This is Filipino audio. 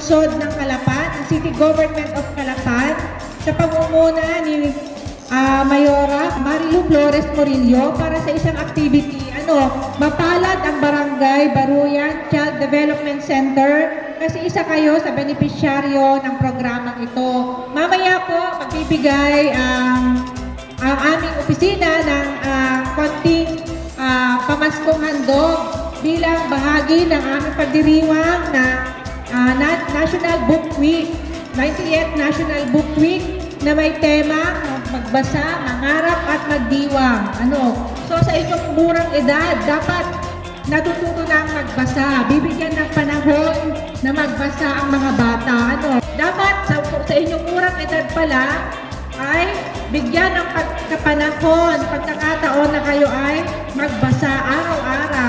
lungsod ng Calapan, ang City Government of Calapan, sa pangunguna ni ah, Mayora Marilu Flores Morillo para sa isang activity. Ano, mapalad ang Barangay Baruyan Child Development Center kasi isa kayo sa benepisyaryo ng programang ito. Mamaya po, magbibigay ang ang aming opisina ng ah, konting ah, pamaskong handog bilang bahagi ng aming pagdiriwang na Na- National Book Week, 90th National Book Week na may tema magbasa, mangarap at magdiwang. Ano? So sa inyong murang edad, dapat natututo na ang magbasa. Bibigyan ng panahon na magbasa ang mga bata. Ano? Dapat sa, sa inyong murang edad pala, ay bigyan ng pagkapanahon, pagkakataon na kayo ay magbasa araw-araw.